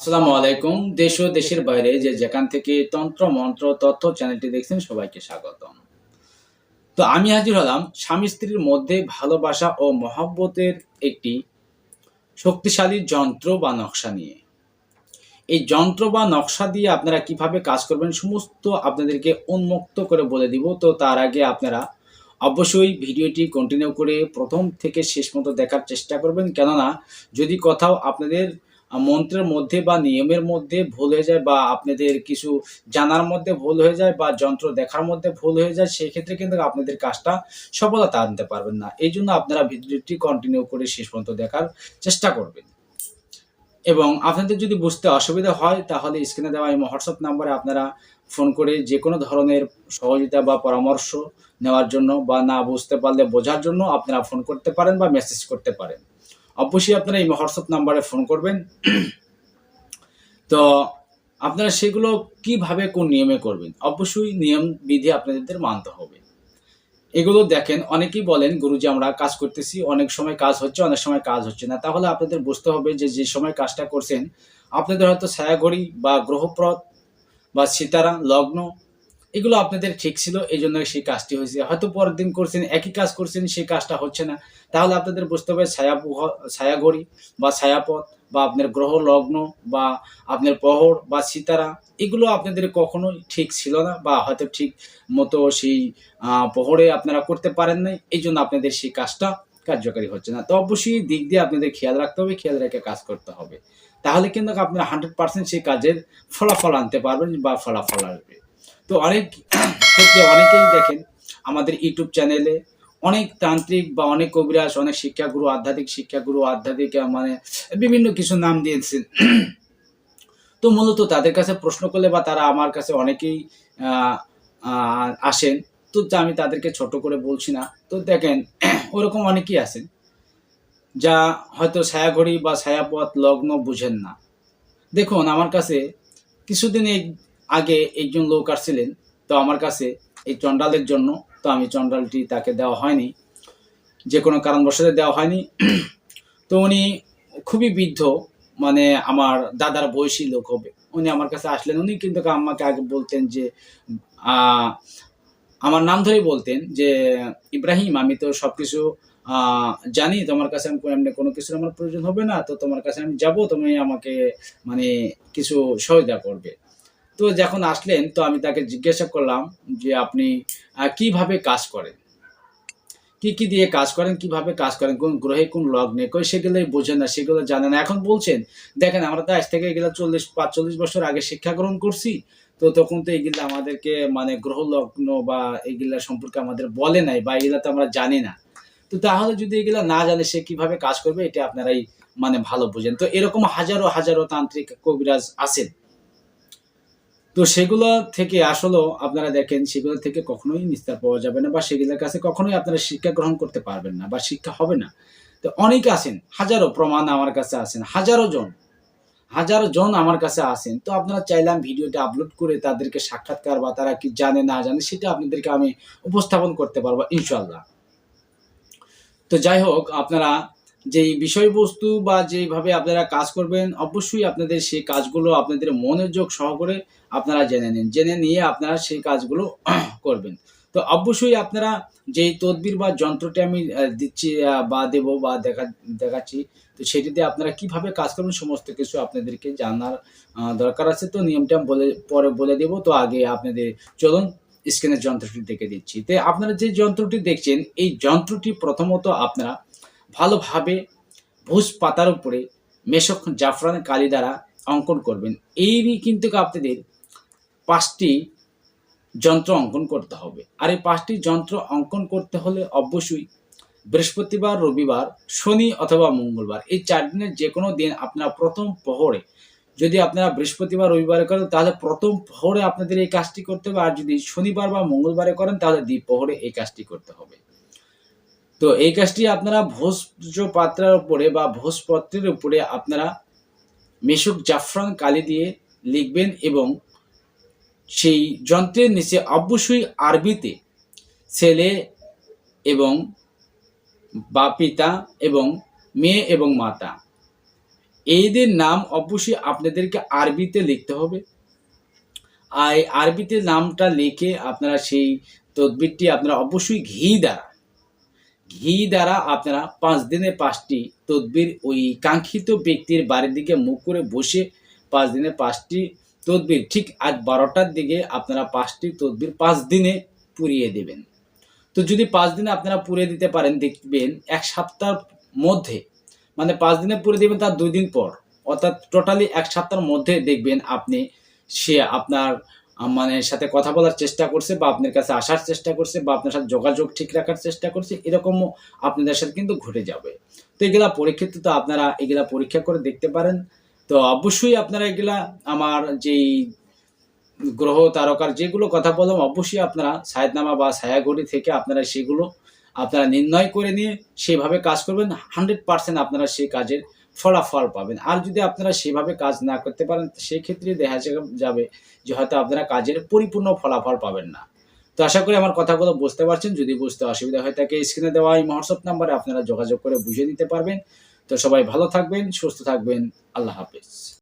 আসসালামু আলাইকুম। দেশ ও দেশের বাইরে যে যেখান থেকে তন্ত্র, মন্ত্র, তথ্য চ্যানেলটি দেখছেন, সবাইকে স্বাগতম। তো আমি হাজির হলাম স্বামী স্ত্রীর মধ্যে ভালোবাসা ও মহব্বতের একটি শক্তিশালী যন্ত্র বা নকশা নিয়ে। এই যন্ত্র বা নকশা দিয়ে আপনারা কীভাবে কাজ করবেন সমস্ত আপনাদেরকে উন্মুক্ত করে বলে দিব। তো তার আগে আপনারা অবশ্যই ভিডিওটি কন্টিনিউ করে প্রথম থেকে শেষ মতো দেখার চেষ্টা করবেন। কেননা যদি কোথাও আপনাদের মন্ত্রের মধ্যে বা নিয়মের মধ্যে ভুল হয়ে যায় বা আপনাদের কিছু জানার মধ্যে ভুল হয়ে যায় বা যন্ত্র দেখার মধ্যে ভুল হয়ে যায়, সেক্ষেত্রে কিন্তু আপনাদের কাজটা সফলতা আনতে পারবেন না। এই জন্য আপনারা ভিডিওটি কন্টিনিউ করে শেষ পর্যন্ত দেখার চেষ্টা করবেন। এবং আপনাদের যদি বুঝতে অসুবিধা হয়, তাহলে স্ক্রিনে দেওয়া এই হোয়াটসঅ্যাপ নাম্বারে আপনারা ফোন করে যে কোনো ধরনের সহযোগিতা বা পরামর্শ নেওয়ার জন্য বা না বুঝতে পারলে বোঝার জন্য আপনারা ফোন করতে পারেন বা মেসেজ করতে পারেন। অবশ্যই আপনারা এই হোয়াটসঅ্যাপ নাম্বারে ফোন করবেন। তো আপনারা সেগুলো কীভাবে, কোন নিয়মে করবেন? অবশ্যই নিয়ম, বিধি আপনাদের মানতে হবে। এগুলো দেখেন, অনেকেই বলেন, গুরুজি, আমরা কাজ করতেছি, অনেক সময় কাজ হচ্ছে, অনেক সময় কাজ হচ্ছে না। তাহলে আপনাদের বুঝতে হবে যে যে সময় কাজটা করছেন, আপনাদের হয়তো ছায়াঘড়ি বা গ্রহপ্রদ বা সিতারা, লগ্ন এগুলো আপনাদের ঠিক ছিল এই জন্য সেই কাজটি হয়েছে। হয়তো পরের দিন করছেন, একই কাজ করছেন, সেই কাজটা হচ্ছে না। তাহলে আপনাদের বুঝতে হবে ছায়া ছায়াঘড়ি বা ছায়াপথ বা আপনার গ্রহ, লগ্ন বা আপনার প্রহর বা সিতারা, এগুলো আপনাদের কখনোই ঠিক ছিল না বা হয়তো ঠিক মতো সেই প্রহরে আপনারা করতে পারেন নাই এই জন্য আপনাদের সেই কাজটা কার্যকারী হচ্ছে না। তো অবশ্যই দিক দিয়ে আপনাদের খেয়াল রাখতে হবে, খেয়াল রেখে কাজ করতে হবে। তাহলে কিন্তু আপনারা হান্ড্রেড পার্সেন্ট সেই কাজের ফলাফল আনতে পারবেন বা ফলাফল আসবে। তো অনেক ক্ষেত্রে অনেকেই দেখেন আমাদের ইউটিউব চ্যানেলে অনেক তান্ত্রিক বা অনেক কবিরাজ, অনেক শিক্ষাগুরু, আধ্যাত্মিক শিক্ষাগুরু, আধ্যাত্মিক মানে বিভিন্ন কিছু নাম দিয়েছেন। তো মূলত তাদের কাছে প্রশ্ন করলে বা তারা আমার কাছে অনেকেই আসেন। তো আমি তাদেরকে ছোট করে বলছি না। তো দেখেন, ওরকম অনেকেই আছেন যা হয়তো ছায়াঘড়ি বা ছায়াপথ লগ্ন বুঝেন না। দেখুন, আমার কাছে কিছুদিন আগে একজন লোক আসছিলেন, তো আমার কাছে এই চণ্ডালের জন্য, তো আমি চণ্ডালটি তাকে দেওয়া হয়নি। যে কোনো কারণবশত দেওয়া হয়নি। তো উনি খুবই বৃদ্ধ মানে আমার দাদার বয়সী লোক হবে। উনি আমার কাছে আসলেন, উনি কিন্তু আমাকে আগে বলতেন যে আমার নাম ধরেই বলতেন যে, ইব্রাহিম, আমি তো সব কিছু জানি, তোমার কাছে আমি এমনি কোনো কিছুর আমার প্রয়োজন হবে না, তো তোমার কাছে আমি যাব, তুমি আমাকে মানে কিছু সহায়তা করবে। তো যখন আসলেন, তো আমি তাকে জিজ্ঞাসা করলাম যে, আপনি কীভাবে কাজ করেন? কি কি দিয়ে কাজ করেন? কীভাবে কাজ করেন? কোন গ্রহে কোন লগ্নে? কই, সেগুলোই বোঝেন না, সেগুলো জানেন না। এখন বলছেন, দেখেন, আমরা তো আজ থেকে এগুলো চল্লিশ, পাঁচচল্লিশ বছর আগে শিক্ষা গ্রহণ করছি। তো তখন তো এগুলো আমাদেরকে মানে গ্রহ লগ্ন বা এগুলা সম্পর্কে আমাদের বলে নাই বা এগুলা তো আমরা জানি না। তো তাহলে যদি এগুলা না জানে, সে কীভাবে কাজ করবে? এটা আপনারাই মানে ভালো বুঝেন। তো এরকম হাজারো হাজারো তান্ত্রিক কবিরাজ আছেন। তো সেগুলো থেকে আসলেও আপনারা দেখেন, সেগুলো থেকে কখনোই নিস্তার পাওয়া যাবে না বা সেগুলোর কাছে কখনোই আপনারা শিক্ষা গ্রহণ করতে পারবেন না বা শিক্ষা হবে না। তো অনেকে আছেন, হাজারো প্রমাণ আমার কাছে আছেন, হাজারো জন হাজারো জন আমার কাছে আসেন তো আপনারা চাইলাম ভিডিওটা আপলোড করে তাদেরকে সাক্ষাৎকার বা তারা কি জানে, না জানে, সেটা আপনাদেরকে আমি উপস্থাপন করতে পারব ইনশাল্লাহ তো যাই হোক, আপনারা যেই বিষয়বস্তু বা যেইভাবে আপনারা কাজ করবেন, অবশ্যই আপনাদের সেই কাজগুলো আপনাদের মনোযোগ সহকারে আপনারা জেনে নিন। জেনে নিয়ে আপনারা সেই কাজগুলো করবেন। তো অবশ্যই আপনারা যেই তদবির বা যন্ত্রটি আমি দিচ্ছি বা দেব বা দেখা, দেখাচ্ছি, তো সেটিতে আপনারা কীভাবে কাজ করবেন সমস্ত কিছু আপনাদেরকে জানার দরকার আছে। তো নিয়মটা বলে, পরে বলে দেব। তো আগে আপনাদের, চলুন স্ক্রিনের যন্ত্রটি দেখে দিচ্ছি। তো আপনারা যে যন্ত্রটি দেখছেন, এই যন্ত্রটি প্রথমত আপনারা ভালোভাবে ভুজ পাতার উপরে মেশক জাফরান কালি দ্বারা অঙ্কন করবেন। এই কিন্তু আপনাদের পাঁচটি যন্ত্র অঙ্কন করতে হবে। আর এই পাঁচটি যন্ত্র অঙ্কন করতে হলে অবশ্যই বৃহস্পতিবার, রবিবার, শনি অথবা মঙ্গলবার এই চার দিনের যে কোনো দিন আপনারা প্রথম প্রহরে যদি আপনারা বৃহস্পতিবার, রবিবারে করেন, তাহলে প্রথম প্রহরে আপনাদের এই কাজটি করতে হবে। আর যদি শনিবার বা মঙ্গলবারে করেন, তাহলে দ্বীপ এই কাজটি করতে হবে। তো এই কাজটি আপনারা ভোজ পাত্রের উপরে বা ভোজপত্রের উপরে আপনারা মেশুক জাফরান কালি দিয়ে লিখবেন এবং সেই যন্ত্রের নিচে অবশ্যই আরবিতে ছেলে এবং বা পিতা এবং মেয়ে এবং মাতা। এইদের নাম অবশ্যই আপনাদেরকে আরবিতে লিখতে হবে। আর আরবিতে নামটা লিখে আপনারা সেই তদবিরটি আপনারা অবশ্যই ঘি দ্বারা ঘি দ্বারা আপনারা পাঁচ দিনে পাঁচটি তদবির ওই কাঙ্ক্ষিত ব্যক্তির বাড়ির দিকে মুখ করে বসে পাঁচ দিনে পাঁচটি তদবির, ঠিক আজ বারোটার দিকে আপনারা পাঁচটি তদবির পাঁচ দিনে পুড়িয়ে দেবেন। তো যদি পাঁচ দিনে আপনারা পুড়িয়ে দিতে পারেন, দেখবেন এক সপ্তাহের মধ্যে মানে পাঁচ দিনে পুড়ে দেবেন তার দুই দিন পর, অর্থাৎ টোটালি এক সপ্তাহের মধ্যে দেখবেন আপনি সে আপনার মানে সাথে কথা বলার চেষ্টা করছে বা আপনার কাছে আসার চেষ্টা করছে বা আপনার সাথে যোগাযোগ ঠিক রাখার চেষ্টা করছে, এরকমও আপনাদের সাথে কিন্তু ঘটে যাবে। তো এগুলা পরীক্ষিত তো আপনারা এগুলা পরীক্ষা করে দেখতে পারেন। তো অবশ্যই আপনারা এগুলা আমার যেই গ্রহ তারকার যেগুলো কথা বললাম, অবশ্যই আপনারা সায়দনামা বা ছায়াঘড়ি থেকে আপনারা সেগুলো আপনারা নির্ণয় করে নিয়ে সেভাবে কাজ করবেন। হান্ড্রেড পার্সেন্ট আপনারা সেই কাজের ফলাফল পাবেন। আর যদি আপনারা সেভাবে কাজ না করতে পারেন সেই ক্ষেত্রে দেখা যাবে যে হয়তো আপনারা কাজের পরিপূর্ণ ফলাফল পাবেন না। তো আশা করি আমার কথাগুলো বুঝতে পারছেন। যদি বুঝতে অসুবিধা হয় থাকে, স্ক্রিনে দেওয়া এই হোয়াটসঅ্যাপ নাম্বারে আপনারা যোগাযোগ করে বুঝিয়ে নিতে পারবেন। তো সবাই ভালো থাকবেন, সুস্থ থাকবেন। আল্লাহ হাফেজ।